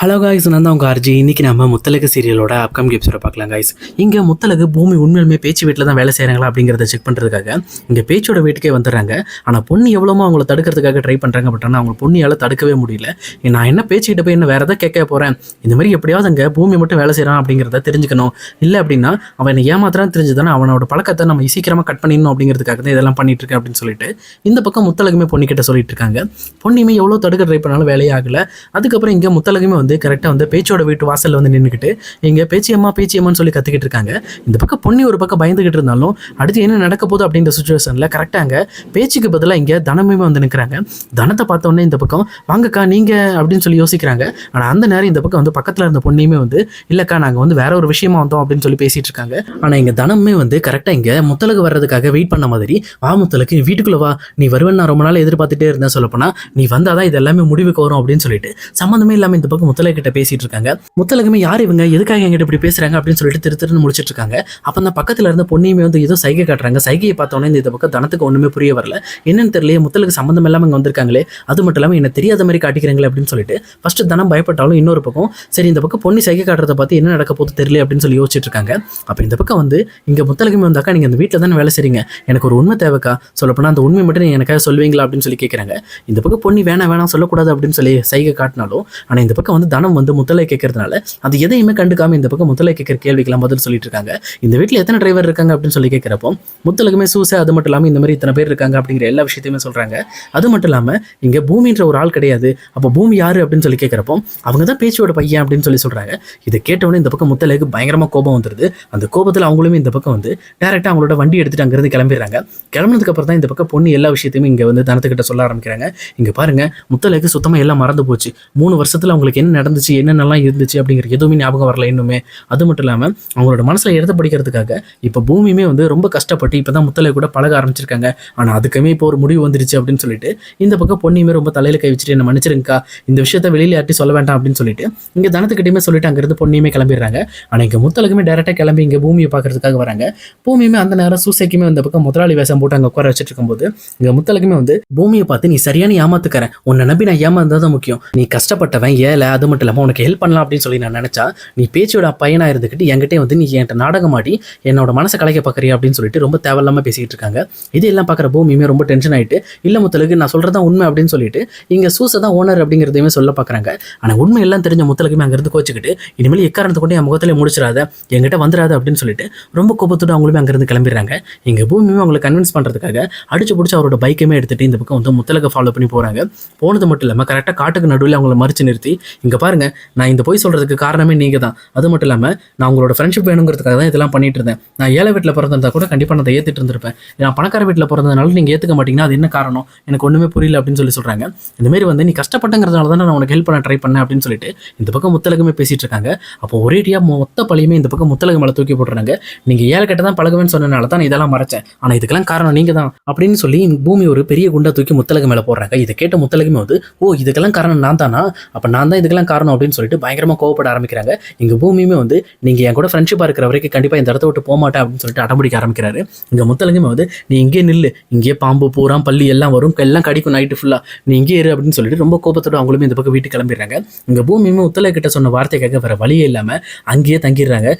Hello guys நான் தான் உங்கள் ஆர்ஜி இன்றைக்கி நம்ம முத்தலகு சீரியலோட அப்கம் எபிசோட பார்க்கலாம் காய்ஸ் இங்கே முத்தலகு பூமி உண்மையிலுமே பேச்சு வீட்டில் தான் வேலை செய்கிறாங்களா அப்படிங்கிறத செக் பண்ணுறதுக்காக இங்கே பேச்சோட வீட்டுக்கே வந்துடுறாங்க. ஆனால் பொண்ணு எவ்வளோமோ அவங்கள தடுக்கிறதுக்காக ட்ரை பண்ணுறாங்க பட் ஆனால் அவங்க பொண்ணியால் தடுக்கவே முடியல. நான் என்ன பேச்சுக்கிட்ட போய் என்ன வேறு எதாவது கேட்க போகிறேன் இந்த மாதிரி எப்படியாவது அங்கே பூமி மட்டும் வேலை செய்கிறான் அப்படிங்கிறத தெரிஞ்சுக்கணும். இல்லை அப்படின்னா அவன் என்னை ஏமாத்திரம் தெரிஞ்சுதானே அவனோட பழக்கத்தை நம்ம சீக்கிரமாக கட் பண்ணிடணும் அப்படிங்கிறதுக்காக தான் இதெல்லாம் பண்ணிட்டு இருக்கேன் அப்படின்னு சொல்லிட்டு இந்த பக்கம் முத்தலகுமே பொண்ணுக்கிட்ட சொல்லிட்டு இருக்காங்க. பொண்ணுமே எவ்வளோ தடுக்க ட்ரை பண்ணாலும் வேலையே அதுக்கப்புறம் இங்கே முத்தலகுமே வந்து கரெக்டாக வந்து பேச்சோட வீட்டு வாசலில் வந்து நின்றுக்கிட்டு இங்கே பேச்சியம்மா பேச்சியம்மான்னு சொல்லி கற்றுக்கிட்டு இருக்காங்க. இந்த பக்கம் பொண்ணு ஒரு பக்கம் பயந்துகிட்டு இருந்தாலும் அடுத்து என்ன நடக்க போகுது அப்படின்ற சுச்சுவேஷனில் கரெக்டாக பேச்சுக்கு பதிலாக இங்கே தனமே வந்து நிற்கிறாங்க தனத்தை பார்த்தோன்னே இந்த பக்கம் வாங்கக்கா நீங்கள் அப்படின்னு சொல்லி யோசிக்கிறாங்க. ஆனால் அந்த நேரம் இந்த பக்கம் வந்து பக்கத்தில் இருந்த பொண்ணையுமே வந்து இல்லைக்கா நாங்கள் வந்து வேற ஒரு விஷயமா வந்தோம் அப்படின்னு சொல்லி பேசிகிட்டு இருக்காங்க. ஆனால் இங்கே தனமே வந்து கரெக்டாக இங்கே முத்தலகு வர்றதுக்காக வெயிட் பண்ண மாதிரி வா முத்தலுக்கு வீட்டுக்குள்ளே வா. நீ வருவேன் நான் ரொம்ப நாள் எதிர்பார்த்துட்டே இருந்தேன் சொல்லப்போனால் நீ வந்தால் தான் இது எல்லாமே முடிவுக்கு வரும் அப்படின்னு சொல்லிட்டு சம்மந்தமே இல்லாமல் இந்த பக்கம் முத்தலக கிட்ட பேசிட்டு இருக்காங்க முத்தலகமே யார் இவங்க? எதுக்காக எங்கிட்ட இப்படி பேசுறாங்க? அப்படின்னு சொல்லிட்டு திரு திருன்னு முடிச்சிட்டு இருக்காங்க அப்போ அந்த பக்கத்தில் இருந்த பொண்ணையுமே வந்து ஏதோ சைகை காட்டுறாங்க. சைகையை பார்த்தோன்னே இந்த பக்கம் தனத்துக்கு ஒன்றுமே புரிய வரல. என்னன்னு தெரியலையே முத்தலுக்கு சம்மந்தம் இல்லாமல் இங்கே வந்திருக்காங்களே. அது மட்டும் இல்லாமல் என்ன தெரியாத மாதிரி காட்டிக்கிறாங்களே அப்படின்னு சொல்லிட்டு ஃபர்ஸ்ட் தனம் பயப்பட்டாலும் இன்னொரு பக்கம் சரி இந்த பக்கம் பொண்ணு சைகை காட்டுறதை பார்த்து என்ன நடக்க போது தெரியல அப்படின்னு சொல்லி யோசிச்சுட்டு இருக்காங்க அப்போ இந்த பக்கம் வந்து இங்கே முத்தலகமே வந்தாக்கா நீங்கள் அந்த வீட்டில் தானே வேலை செய்றீங்க? எனக்கு ஒரு உண்மை தேவைக்கா? சொல்லப்போனால் அந்த உண்மை மட்டும் நீங்கள் எனக்காக சொல்வீங்களா அப்படின்னு சொல்லி கேட்குறாங்க இந்த பக்கம் பொண்ணு வேணாம் வேணாம் சொல்லக்கூடாது அப்படின்னு சொல்லி சைகை காட்டினாலும் ஆனால் இந்த பக்கம் வந்து தனம் வந்து முத்தலை கேட்கறதுனால அது எதையுமே கண்டுக்காம இந்த பக்கம் முத்தலை கேட்கற கேள்விக்கெல்லாம் பதில் சொல்லிட்டு இருக்காங்க இந்த வீட்டில் எத்தனை டிரைவர் இருக்காங்க அப்படின்னு சொல்லி கேட்குறப்போ முத்தலுக்குமே சூசை அது மட்டும் இல்லாமல் இந்த மாதிரி இத்தனை பேர் இருக்காங்க அப்படிங்கிற எல்லா விஷயத்தையுமே சொல்கிறாங்க அது மட்டும் இல்லாமல் இங்கே பூமின்ற ஒரு ஆள் கிடையாது. அப்போ பூமி யாரு அப்படின்னு சொல்லி கேட்குறப்போ அவங்க தான் பேச்சோட பையன் அப்படின்னு சொல்லி சொல்கிறாங்க இதை கேட்டவொடனே இந்த பக்கம் முத்தலைக்கு பயங்கரமாக கோபம் வந்துடுது அந்த கோபத்தில் அவங்களுமே இந்த பக்கம் வந்து டேரெக்டாக அவங்களோட வண்டி எடுத்துட்டு அங்கேருந்து கிளம்பிடுறாங்க. கிளம்புனதுக்கு அப்புறம் தான் இந்த பக்கம் பொண்ணு எல்லா விஷயத்தையுமே இங்கே வந்து தனத்துக்கிட்ட சொல்ல ஆரம்பிக்கிறாங்க. இங்கே பாருங்க முத்தலைக்கு சுத்தமாக எல்லாம் மறந்து போச்சு. மூணு வருஷத்தில் அவங்களுக்கு என்ன நடந்துச்சு என்னென்னலாம் இருந்துச்சு அப்படிங்கிற எதுவுமே ஞாபகம் வரல இன்னுமே. அது மட்டும் இல்லாமல் அவங்களோட மனசில் எடுத்து படிக்கிறதுக்காக இப்போ பூமியுமே வந்து ரொம்ப கஷ்டப்பட்டு இப்போ தான் முத்தலை கூட பழக ஆரம்பிச்சிருக்காங்க. ஆனால் அதுக்குமே இப்போ ஒரு முடிவு வந்துருச்சு அப்படின்னு சொல்லிட்டு இந்த பக்கம் பொண்ணியுமே ரொம்ப தலையில் கை வச்சுட்டு என்ன மன்னிச்சிருங்கக்கா இந்த விஷயத்த வெளியில் யார்ட்டி சொல்ல வேண்டாம் அப்படின்னு சொல்லிட்டு இங்கே தனத்துக்கிட்டையுமே சொல்லிட்டு அங்கேருந்து பொண்ணியுமே கிளம்பிடுறாங்க. ஆனால் இங்கே முத்தலுக்குமே டேரெக்டாக கிளம்பி இங்கே பூமியை பார்க்கறதுக்காக வராங்க. பூமியுமே அந்த நேரம் சூசைக்குமே அந்த பக்கம் முதலாளி வேஷம் போட்டு அங்கே உட்கார வச்சுட்டு இருக்கும்போது இங்கே முத்தலுக்குமே வந்து பூமியை பார்த்து நீ சரியான ஏமாத்துக்கிறேன். உன்னை நம்பி நான் ஏமாந்தது தான் முக்கியம். நீ கஷ்டப்பட்டவன் ஏழை அது மட்டும் இல்லாமல் உனக்கு ஹெல்ப் பண்ணலாம் அப்படின்னு சொல்லி நான் நினச்சா நீ பேச்சோட பையனாக இருந்துக்கிட்டு என்கிட்ட வந்து நீ என்கிட்ட நாடகம் ஆடி என்னோட மனசை கலைக்க பார்க்குறியா அப்படின்னு சொல்லிட்டு ரொம்ப தேவையில்லாமல் பேசிக்கிட்டு இருக்காங்க. இதெல்லாம் பார்க்குற பூமியுமே ரொம்ப டென்ஷன் ஆயிட்டு இல்லை முத்தலுக்கு நான் சொல்கிறது தான் உண்மை அப்படின்னு சொல்லிட்டு இங்கே சூசை தான் ஓனர் அப்படிங்கிறதையுமே சொல்ல பார்க்குறாங்க ஆனால் உண்மை எல்லாம் தெரிஞ்ச முத்தலுக்குமே அங்கேருந்து கோச்சிக்கிட்டு இனிமேல் எக்காரணத்தை கொண்டு என் முகத்திலே முடிச்சிடாத என்கிட்ட வந்துடாது அப்படின்னு சொல்லிட்டு ரொம்ப கோபத்தோட அவங்களுமே அங்கேருந்து கிளம்பிடுறாங்க. இங்கே பூமியுமே அவங்களை கன்வின்ஸ் பண்ணுறதுக்காக அடிச்சு பிடிச்சி அவரோட பைக்குமே எடுத்துட்டு இந்த பக்கம் வந்து முத்தலகை ஃபாலோ பண்ணி போகிறாங்க போனது மட்டும் இல்லாமல் கரெக்டாக காட்டுக்கு நடுவில் அவங்கள மறிச்சு நிறுத்தி இங்கே பாருங்க நான் இந்த போய் சொல்கிறதுக்கு காரணமே நீங்கள் தான் அது மட்டும் இல்லாமல் நான் உங்களோட ஃப்ரெண்ட்ஷிப் வேணுங்கிறதுக்காக தான் இதெல்லாம் பண்ணிட்டு இருந்தேன். நான் ஏழை வீட்டில் பிறந்திருந்தா கூட கண்டிப்பாக நான் அதை ஏற்றுட்டு இருந்திருப்பேன். நான் பணக்கார வீட்டில் பிறந்ததுனால நீங்கள் ஏற்றுக்க மாட்டீங்கன்னா அது என்ன காரணம்? எனக்கு ஒன்றுமே புரியல அப்படின்னு சொல்லி சொல்கிறாங்க இந்தமாரி வந்து நீ கஷ்டப்பட்டுங்கிறதுனால தான் நான் உனக்கு ஹெல்ப் பண்ண ட்ரை பண்ணேன் அப்படின்னு சொல்லிட்டு இந்த பக்கம் முத்தலகமே பேசிட்டு இருக்காங்க. அப்போ ஒரேடியாக மொத்த பழியுமே இந்த பக்கம் முத்தலகம் மேலே தூக்கி போட்டுறாங்க. நீங்கள் ஏழை கிட்ட தான் பழகுவேன்னு சொன்னனால தான் நான் இதெல்லாம் மறைச்சேன். ஆனால் இதுக்கெல்லாம் காரணம் நீங்கள் தான் அப்படின்னு சொல்லி பூமி ஒரு பெரிய குண்டா தூக்கி முத்தலகம் மேலே போடுறாங்க. இதை கேட்ட முத்தலகமே வந்து ஓ இதுக்கெல்லாம் காரணம் நான் தானா அப்போ நான் தான் இதுக்கெல்லாம் காரணம் அப்படின்னு சொல்லிட்டு பயங்கரமாக கோவப்பட ஆரம்பிக்கிறாங்க. இங்கே பூமியுமே வந்து நீங்கள் என் கூட ஃப்ரெண்ட்ஷிப்பாக இருக்கிற வரைக்கும் கண்டிப்பாக இந்த இடத்த விட்டு போக மாட்டேன் அப்படின்னு சொல்லிட்டு அடம்பிடிக்க ஆரம்பிக்கிறாரு. இங்கே முத்தலங்கமே வந்து நீ இங்கே நில்லு. இங்கே பாம்பு பூரா பள்ளி எல்லாம் வரும். எல்லாம் கடிக்கும் நைட்டு ஃபுல்லாக நீ இங்கே இரு அப்படின்னு சொல்லிட்டு ரொம்ப கோபத்தோட அவங்களுமே இந்த பக்கம் வீட்டுக்கு கிளம்பிடுறாங்க. இங்கே பூமியுமே முத்தலை கிட்ட சொன்ன வார்த்தைக்காக வேற வழியே இல்லாமல் அங்கேயே தங்கிடுறாங்க.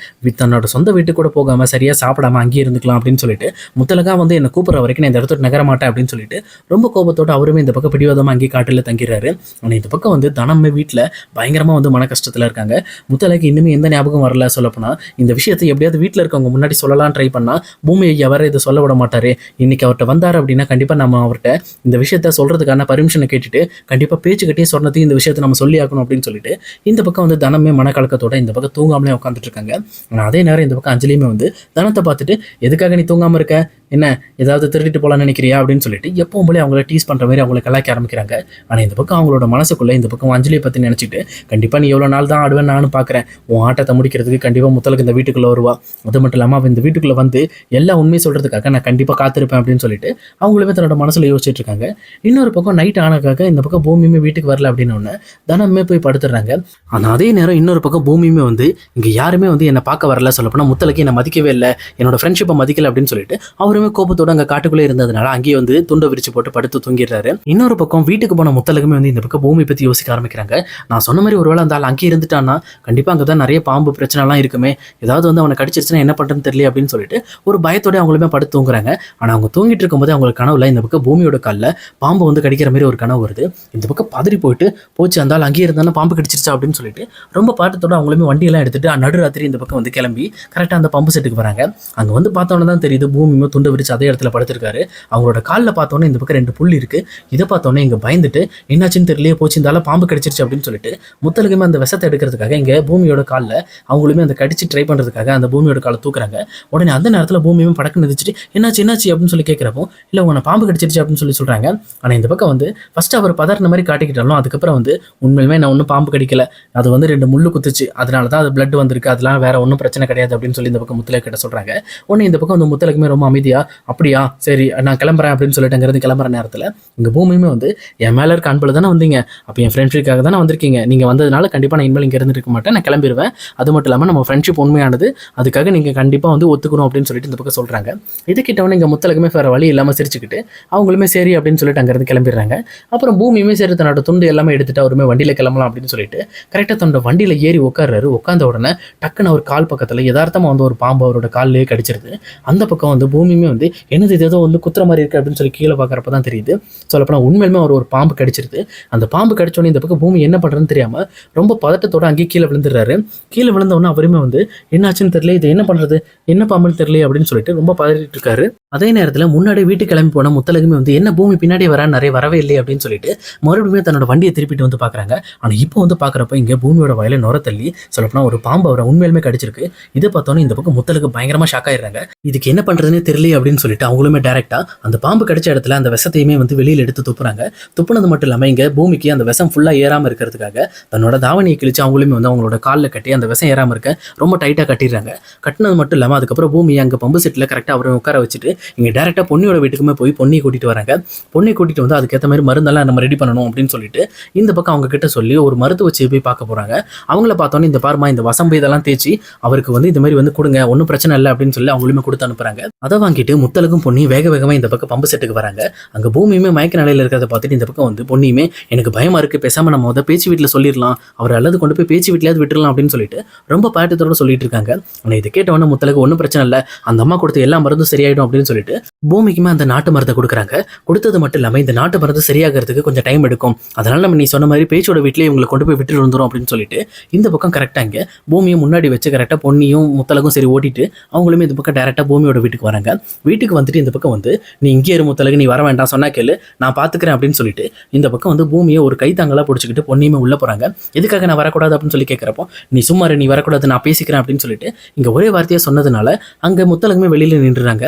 தன்னோட சொந்த வீட்டுக்கு கூட போகாமல் சரியாக சாப்பிடாம அங்கேயே இருந்துக்கலாம் அப்படின்னு சொல்லிட்டு முத்தலகா வந்து என்னை கூப்பிட்ற வரைக்கும் நான் இந்த இடத்துல நகர மாட்டேன் அப்படின்னு சொல்லிட்டு ரொம்ப கோபத்தோடு அவருமே இந்த பக்கம் பிடிவாதமாக அங்கேயே காட்டில் தங்கிடுறாரு. ஆனால் இந்த பக்கம் வந்து தனமே வீட்டில் பயங்கரமாக வந்து மன கஷ்டத்தில் இருக்காங்க. முத்தலைக்கு இன்னுமே எந்த ஞாபகம் வரல சொல்லப்போனால் இந்த விஷயத்தை எப்படியாவது வீட்டில் இருக்கவங்க முன்னாடி சொல்லலாம் ட்ரை பண்ணால் பூமி ஐயா வர இதை சொல்ல விட மாட்டார். இன்றைக்கி அவர்கிட்ட வந்தார் அப்படின்னா கண்டிப்பாக நம்ம அவர்கிட்ட இந்த விஷயத்த சொல்கிறதுக்கான பர்மிஷனை கேட்டுட்டு கண்டிப்பாக பேச்சுக்கிட்டே சொன்னதையும் இந்த விஷயத்தை நம்ம சொல்லி ஆக்கணும் அப்படின்னு சொல்லிட்டு இந்த பக்கம் வந்து தனமே மனக்கலக்கத்தோட இந்த பக்கம் தூங்காமலே உட்காந்துட்டு இருக்காங்க. ஆனால் அதே நேரம் இந்த பக்கம் அஞ்சலியுமே வந்து தனத்தை பார்த்துட்டு எதுக்காக நீ தூங்காமல் இருக்க? என்ன ஏதாவது திருடிட்டு போகலான்னு நினைக்கிறியா அப்படின்னு சொல்லிட்டு எப்பவும் போலே அவங்கள டீஸ் பண்ணுற மாதிரி அவங்கள கலாய்க்க ஆரம்பிக்கிறாங்க. ஆனால் இந்த பக்கம் அவங்களோட மனசுக்குள்ளே இந்த பக்கம் அஞ்சலியை பற்றி நினச்சிட்டு கண்டிப்பாக நீ எவ்வளோ நாள் தான் ஆடுவேன் நானும் பார்க்குறேன் உன் ஆட்டத்தை முடிக்கிறதுக்கு கண்டிப்பாக முத்தலுக்கு இந்த வீட்டுக்குள்ளே வருவா. அது மட்டும் இல்லாமல் அவன் இந்த வீட்டுக்குள்ளே வந்து எல்லா உண்மையை சொல்கிறதுக்காக நான் கண்டிப்பாக காத்திருப்பேன் அப்படின்னு சொல்லிட்டு அவங்களுமே தன்னோட மனசில் யோசிச்சுட்டு இருக்காங்க. இன்னொரு பக்கம் நைட் ஆனதுக்காக இந்த பக்கம் பூமியுமே வீட்டுக்கு வரல அப்படின்னு ஒன்று தனமே போய் படுத்துடுறாங்க ஆனால் அதே நேரம் இன்னொரு பக்கம் பூமியுமே வந்து இங்கே யாருமே வந்து என்னை பார்க்க வரல சொல்லப்போனால் முத்தலுக்கு என்னை மதிக்கவே இல்லை. என்னோட ஃப்ரெண்ட்ஷிப்பை மதிக்கல அப்படின்னு சொல்லிட்டு அவர் அவருமே கோபத்தோட அங்கே காட்டுக்குள்ளே இருந்ததுனால அங்கேயே வந்து துண்டை விரிச்சு போட்டு படுத்து தூங்கிடுறாரு. இன்னொரு பக்கம் வீட்டுக்கு போன முத்தலகுமே வந்து இந்த பக்கம் பூமி பற்றி யோசிக்க ஆரம்பிக்கிறாங்க. நான் சொன்ன மாதிரி ஒருவேளை அந்த ஆள் அங்கேயே இருந்துட்டான்னா கண்டிப்பாக அங்கே தான் நிறைய பாம்பு பிரச்சனைலாம் இருக்குமே. ஏதாவது வந்து அவனை கடிச்சிருச்சுன்னா என்ன பண்ணுறதுன்னு தெரியல அப்படின்னு சொல்லிட்டு ஒரு பயத்தோட அவங்களுமே படுத்து தூங்குறாங்க. ஆனால் அவங்க தூங்கிட்டு இருக்கும்போது அவங்களுக்கு கனவுல இந்த பக்கம் பூமியோட காலில் பாம்பு வந்து கடிக்கிற மாதிரி ஒரு கனவு வருது. இந்த பக்கம் பதறி போயிட்டு போச்சு அந்த ஆள் அங்கேயே இருந்தாலும் பாம்பு கடிச்சிருச்சா? அப்படின்னு சொல்லிட்டு ரொம்ப பாட்டத்தோட அவங்களுமே வண்டியெல்லாம் எடுத்துட்டு நடுராத்திரி இந்த பக்கம் வந்து கிளம்பி கரெக்டாக அந்த பம்பு செட்டுக்கு வராங்க. அங்கே வந்து பார்த்தோன்னே தான் தெரியுது பூமியுமே துண்டு விரிச்சு அதே இடத்துல படுத்திருக்காரு. அவங்களோட காலில் பார்த்தோன்னே இந்த பக்கம் ரெண்டு புள்ளி இருக்கு. இதை பார்த்தோன்னே இங்கே பயந்துட்டு என்னாச்சுன்னு தெரியலையே போச்சு இருந்தாலும் பாம்பு கடிச்சிருச்சு அப்படின்னு சொல்லிட்டு முத்தலுக்குமே அந்த விஷத்தை எடுக்கிறதுக்காக இங்கே பூமியோட காலில் அவங்களுமே அந்த கடிச்சு ட்ரை பண்ணுறதுக்காக அந்த பூமியோட காலை தூக்குறாங்க. உடனே அந்த நேரத்தில் பூமியுமே படக்கு நிதிச்சிட்டு என்னாச்சு என்னாச்சு? அப்படின்னு சொல்லி கேட்குறப்போ இல்லை உன்னை பாம்பு கடிச்சிருச்சு அப்படின்னு சொல்லி சொல்கிறாங்க ஆனால் இந்த பக்கம் வந்து ஃபர்ஸ்ட் அவர் பதறின மாதிரி காட்டிக்கிட்டாலும் அதுக்கப்புறம் வந்து உண்மையிலுமே நான் ஒன்றும் பாம்பு கடிக்கல. அது வந்து ரெண்டு முள்ளு குத்துச்சு. அதனால தான் அது பிளட் வந்திருக்கு. அதெல்லாம் வேற ஒன்றும் பிரச்சனை கிடையாது அப்படின்னு சொல்லி இந்த பக்கம் முத்தலை கிட்ட சொல்கிறாங்க உடனே இந்த பக்கம் வந்து முத்தலுக்குமே ரொம்ப அமைதியாக அப்படியா? சரி நான் கிளம்புறேன் அப்படின்னு சொல்லிட்டு கிளம்புற நேரத்தில் இங்கே பூமியுமே வந்து என் மேலே இருக்க அன்பில் தானே வந்தீங்க. அப்போ என் ஃப்ரெண்ட்ஷிப்காக தானே வந்திருக்கீங்க. நீங்கள் வந்ததுனால கண்டிப்பாக நான் இனிமேல் இங்கே இருந்திருக்க மாட்டேன். நான் கிளம்பிடுவேன் அது மட்டும் இல்லாமல் நம்ம ஃப்ரெண்ட்ஷிப் உண்மையானது. அதுக்காக நீங்கள் கண்டிப்பாக வந்து ஒத்துக்கணும் அப்படின்னு சொல்லிட்டு இந்த பக்கம் சொல்கிறாங்க இதுக்கிட்ட இங்கே முத்தலுக்குமே வேறு வழி இல்லாமல் சிரிச்சுக்கிட்டு அவங்களுமே சரி அப்படின்னு சொல்லிட்டு அங்கேருந்து கிளம்பிடுறாங்க. அப்புறம் பூமியுமே சரி தன்னோட துண்டு எல்லாமே எடுத்துட்டு அவருமே வண்டியில் கிளம்பலாம் அப்படின்னு சொல்லிட்டு கரெக்டாக தன்னோட வண்டியில் ஏறி உட்காடுறாரு உட்காந்த உடனே டக்குன்னு அவர் கால் பக்கத்தில் யதார்த்தமாக வந்து ஒரு பாம்பு அவரோட கால்லேயே கடிச்சிருது. அந்த பக்கம் வந்து பூமியுமே வந்து என்னது இது ஏதோ வந்து குத்துற மாதிரி இருக்கு அப்படின்னு சொல்லி கீழே பார்க்குறப்ப தான் தெரியுது. சொல்லப்போனால் உண்மையிலுமே அவர் ஒரு பாம்பு கடிச்சிருது. அந்த பாம்பு கடிச்சோடனே இந்த பக்கம் பூமி என்ன பண்ணுறதுன்னு தெரியாமல் ரொம்ப பதட்டத்தோட அங்கேயே கீழே விழுந்துடுறாரு. கீழே விழுந்த உடனே அவருமே வந்து என்னாச்சுன்னு தெரியல இது என்ன பண்ணுறது என்ன பாம்புன்னு தெரியல அப்படின்னு சொல்லிட்டு ரொம்ப பதறிட்டு இருக்காரு. அதே நேரத்தில் முன்னாடி வீட்டுக்கு கிளம்பி போன முத்தலகுமே வந்து என்ன பூமி பின்னாடி வர நிறைய வரவே இல்லை அப்படின்னு சொல்லிட்டு மறுபடியும் தன்னோட வண்டியை திருப்பிட்டு வந்து பார்க்குறாங்க ஆனால் இப்போ வந்து பார்க்குறப்ப இங்கே பூமியோட வயலை நுர தள்ளி சொல்லப்போனால் ஒரு பாம்பு அவரை உண்மையிலுமே கடிச்சிருக்கு. இதை பார்த்தோன்னே இந்த பக்கம் முத்தலுக்கு பயங்கரமாக ஷாக் ஆயிடுறாங்க. இதுக்கு என்ன பண்ணுறதுனே தெரியல அப்படின்னு சொல்லிட்டு அவங்களுமே டேரெக்டாக அந்த பாம்பு கடிச்ச இடத்துல அந்த விஷத்தையுமே வந்து வெளியில் எடுத்து துப்புறாங்க. துப்புனது மட்டும் இல்லாமல் இங்கே பூமிக்கு அந்த விஷம் ஃபுல்லாக ஏறாமல் இருக்கிறதுக்காக தன்னோட தாவணியை கிழிச்சு அவங்களுமே வந்து அவங்களோட காலில் கட்டி அந்த விஷம் ஏறாமல் இருக்க ரொம்ப டைட்டாக கட்டிடுறாங்க. கட்டினது மட்டும் இல்லாமல் அதுக்கப்புறம் பூமி அங்கே பம்பு செட்டில் கரெக்டாக அவரை உட்கார வச்சுட்டு இங்கே டேரெக்டாக பொன்னியோட வீட்டுக்குமே போய் பொன்னியை கூட்டிட்டு வராங்க. பொன்னியை கூட்டிட்டு வந்து அதுக்கேற்ற மாதிரி மருந்தெல்லாம் நம்ம ரெடி பண்ணணும் அப்படின்னு சொல்லிட்டு இந்த பக்கம் அவங்க கிட்ட சொல்லி ஒரு மருத்துவ வச்சு போய் பார்க்க போறாங்க. அவங்கள பார்த்தோன்னே இந்த பாருமா இந்த வசம்பு இதெல்லாம் தேய்ச்சி அவருக்கு வந்து இந்த மாதிரி வந்து கொடுங்க ஒன்றும் பிரச்சனை இல்லை அப்படின்னு சொல்லி அவங்களுமே கொடுத்து அனுப்புறாங்க. அதை வாங்கிட்டு முத்தலுக்கும் பொண்ணி வேக வேகமாக இந்த பக்கம் பம்பு செட்டுக்கு வராங்க. அங்கே பூமியுமே மயக்க நிலையில் இருக்கிறத பார்த்துட்டு இந்த பக்கம் வந்து பொன்னியுமே எனக்கு பயமா இருக்கு பேசாம நம்ம வந்து பேச்சு வீட்டில் சொல்லிடலாம் அவர் அல்லது கொண்டு போய் பேச்சு வீட்லயாவது விட்டுடலாம் அப்படின்னு சொல்லிட்டு ரொம்ப பாட்டத்தோட சொல்லிட்டு இருக்காங்க. ஆனால் இதை கேட்டவொன்னே முத்தலுக்கு ஒன்றும் பிரச்சனை இல்லை அந்த அம்மா கொடுத்த எல்லா மருந்தும் சரியாயிடும் அப்படின்னு சொல்லிட்டு பூமிக்குமே அந்த நாட்டு மருந்தை கொடுக்குறாங்க. கொடுத்தது மட்டும் இல்லாமல் இந்த நாட்டு மருந்தை சரியாகிறதுக்கு கொஞ்சம் டைம் எடுக்கும். அதனால நம்ம நீ சொன்ன மாதிரி பேச்சோட வீட்டிலே இவங்களை கொண்டு போய் விட்டுட்டு வந்துடும் அப்படின்னு சொல்லிட்டு இந்த பக்கம் கரெக்டாக இங்கே பூமியை முன்னாடி வச்சு கரெக்டாக பொன்னியும் முத்தலகும் சரி ஓட்டிட்டு அவங்களுமே இந்த பக்கம் டேரெக்டாக பூமியோட வீட்டுக்கு வராங்க. வீட்டுக்கு வந்துட்டு இந்த பக்கம் வந்து நீ இங்கே இரு முத்தலகு நீ வர வேண்டாம் சொன்னா கேளு நான் பார்த்துக்கிறேன் அப்படின்னு சொல்லிட்டு இந்த பக்கம் வந்து பூமியை ஒரு கைத்தாங்களாக பிடிச்சிக்கிட்டு பொன்னியுமே உள்ளே போகிறாங்க எதுக்காக நான் வரக்கூடாது? அப்படின்னு சொல்லி கேட்குறப்போ நீ சும்மா நீ வரக்கூடாது நான் பேசிக்கிறேன் அப்படின்னு சொல்லிட்டு இங்கே ஒரே வார்த்தையாக சொன்னதுனால அங்கே முத்தலகுமே வெளியில் நின்றுறாங்க.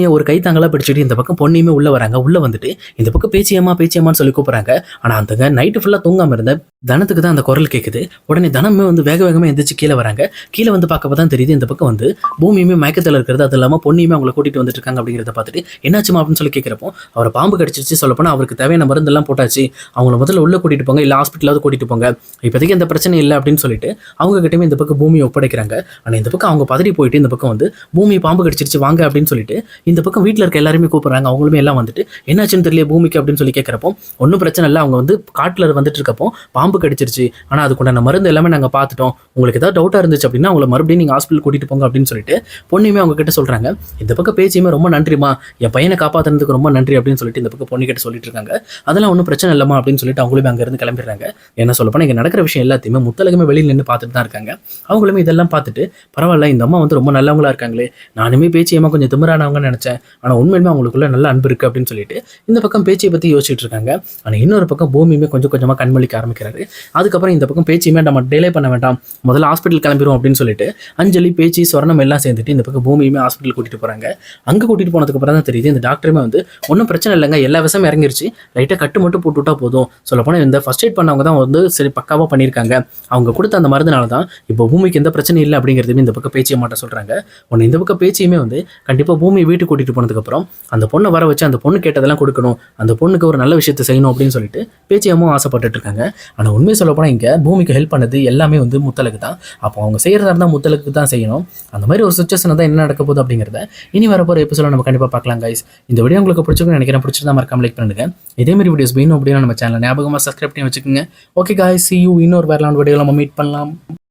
பூமியை ஒரு கைத்தாங்களாக பிடிச்சிட்டு இந்த பக்கம் பொண்ணையுமே உள்ளே வராங்க. உள்ளே வந்துட்டு இந்த பக்கம் பேச்சியம்மா பேச்சியம்மான்னு சொல்லி கூப்பிட்றாங்க. ஆனால் அந்தங்க நைட்டு ஃபுல்லாக தூங்காமல் இருந்த தனத்துக்கு தான் அந்த குரல் கேட்குது உடனே தனமே வந்து வேக வேகமாக எந்திரிச்சு கீழே வராங்க. கீழே வந்து பார்க்கப்ப தான் தெரியுது இந்த பக்கம் வந்து பூமியுமே மயக்கத்தில் இருக்கிறது. அது இல்லாமல் பொன்னியுமே அவங்களை கூட்டிட்டு வந்துட்டு இருக்காங்க அப்படிங்கிறத பார்த்துட்டு என்னாச்சுமா அப்படின்னு சொல்லி கேட்குறப்போ அவரை பாம்பு கடிச்சிருச்சு சொல்லப்போனால் அவருக்கு தேவையான மருந்தெல்லாம் போட்டாச்சு. அவங்கள முதல்ல உள்ளே கூட்டிகிட்டு போங்க இல்லை ஹாஸ்பிட்டலாவது கூட்டிட்டு போங்க. இப்போதைக்கு எந்த பிரச்சனை இல்லை அப்படின்னு சொல்லிட்டு அவங்க கிட்டேயுமே இந்த பக்கம் பூமியை ஒப்படைக்கிறாங்க. ஆனால் இந்த பக்கம் அவங்க பதறி போயிட்டு இந்த பக்கம் வந்து பூமியை பாம்பு கடிச்சிருச்சு வாங்க அப்படின்னு சொல்லிட்டு இந்த பக்கம் வீட்டில் இருக்க எல்லாருமே கூப்பிட்றாங்க. அவங்களுமே எல்லாம் வந்துட்டு என்னாச்சுன்னு தெரியல பூமிக்கு அப்படின்னு சொல்லி கேட்குறப்போ ஒன்றும் பிரச்சனை இல்லை அவங்க வந்து காட்டில் வந்துட்டு இருக்கப்போ பாம்பு கடிச்சிருச்சு. ஆனால் அதுக்குண்டான மருந்து எல்லாமே நாங்கள் பார்த்துட்டோம். உங்களுக்கு ஏதாவது டவுட்டாக இருந்துச்சு அப்படின்னா அவங்கள மறுபடியும் நீங்கள் ஹாஸ்பிட்டல் கூட்டிகிட்டு போங்க அப்படின்னு சொல்லிட்டு பொண்ணுமே அவங்க கிட்ட சொல்கிறாங்க இந்த பக்கம் பேச்சியுமே ரொம்ப நன்றிமா என் பையனை காப்பாற்றுறதுக்கு ரொம்ப நன்றி அப்படின்னு சொல்லிட்டு இந்த பக்கம் பொண்ணு கிட்ட சொல்லிட்டு இருக்காங்க. அதெல்லாம் ஒன்றும் பிரச்சனை இல்லைம்மா அப்படின்னு சொல்லிட்டு அவங்களுமே அங்கேருந்து கிளம்பிடுறாங்க. என்ன சொல்லப்போனால் இங்கே நடக்கிற விஷயம் எல்லாத்தையுமே முத்தலகமே வெளியில் நின்று பார்த்துட்டு தான் இருக்காங்க. அவங்களுமே இதெல்லாம் பார்த்துட்டு பரவாயில்ல இந்த அம்மா வந்து ரொம்ப நல்லவங்களா இருக்காங்களே. நானுமே பேச்சியம்மா கொஞ்சம் திமிரானவங்கன்னு நினச்சேன். ஆனால் உண்மையுமே அவங்களுக்குள்ள நல்ல அன்பு இருக்குது அப்படின்னு சொல்லிட்டு இந்த பக்கம் பேச்சியை பற்றி யோசிச்சுட்டு இருக்காங்க. ஆனால் இன்னொரு பக்கம் பூமியுமே கொஞ்சம் கொஞ்சமாக கண்மொழிக்க ஆரம்பிக்கிறாரு. அதுக்கப்புறம் இந்த பக்கம் பேச்சியுமே நம்ம டிலே பண்ண வேண்டாம். முதல்ல ஹாஸ்பிட்டல் கிளம்பிடும் அப்படின்னு சொல்லிட்டு அஞ்சலி பேச்சு சொரணம் எல்லாம் சேர்ந்துட்டு இந்த பக்கம் பூமியுமே ஹாஸ்பிட்டல் கூட்டிட்டு போறாங்க. அங்கே கூட்டிட்டு போனதுக்கு அப்புறம் தான் தெரியுது இந்த டாக்டருமே வந்து ஒன்றும் பிரச்சனை இல்லைங்க எல்லா விஷயம் இறங்கிருச்சு. லைட்டாக கட்டு மட்டும் போட்டு விட்டா போதும். சொல்லப்போனால் இந்த ஃபர்ஸ்ட் எய்ட் பண்ணவங்க தான் வந்து சரி பக்காவாக பண்ணியிருக்காங்க. அவங்க கொடுத்த அந்த மருந்துனால தான் இப்போ பூமிக்கு எந்த பிரச்சனையும் இல்லை அப்படிங்கிறதுமே இந்த பக்கம் பேச்சியை மாட்ட சொல்கிறாங்க ஒன்று இந்த பக்கம் பேச்சியுமே வந்து கண்டிப்பாக பூமி வீட்டுக்கு கூட்டிகிட்டு போனதுக்கப்புறம் அந்த பொண்ணை வர வச்சு அந்த பொண்ணு கேட்டதெல்லாம் கொடுக்கணும். அந்த பொண்ணுக்கு ஒரு நல்ல விஷயத்தை செய்யணும் அப்படின்னு சொல்லிட்டு பேச்சியமும் ஆசைப்பட்டுட்டு இருக்காங்க. ஆனால் உண்மையை சொல்லப்போனால் இங்கே பூமிக்கு ஹெல்ப் பண்ணது எல்லாமே வந்து முத்தலை முத்தலுக்கு தான் அப்போ அவங்க செய்கிறதா இருந்தால் முத்தலுக்கு தான் செய்யணும். அந்த மாதிரி ஒரு சுச்சுவேஷன் தான் என்ன நடக்க போகுது அப்படிங்கிறத இனி வரப்போகிற எபிசோட நம்ம கண்டிப்பாக பார்க்கலாம் கைஸ் இந்த வீடியோ உங்களுக்கு பிடிச்சிருக்குன்னு நினைக்கிறேன். பிடிச்சிருந்தா மறக்காம லைக் பண்ணுங்க. இதே மாதிரி வீடியோஸ் வேணும் அப்படின்னு நம்ம சேனல் ஞாபகமாக சப்ஸ்கிரைப் பண்ணி வச்சுக்கோங்க. ஓகே காய்ஸ் சி யூ இன்னொரு வேறலான வீடியோ நம்ம மீட் பண்ணலாம்.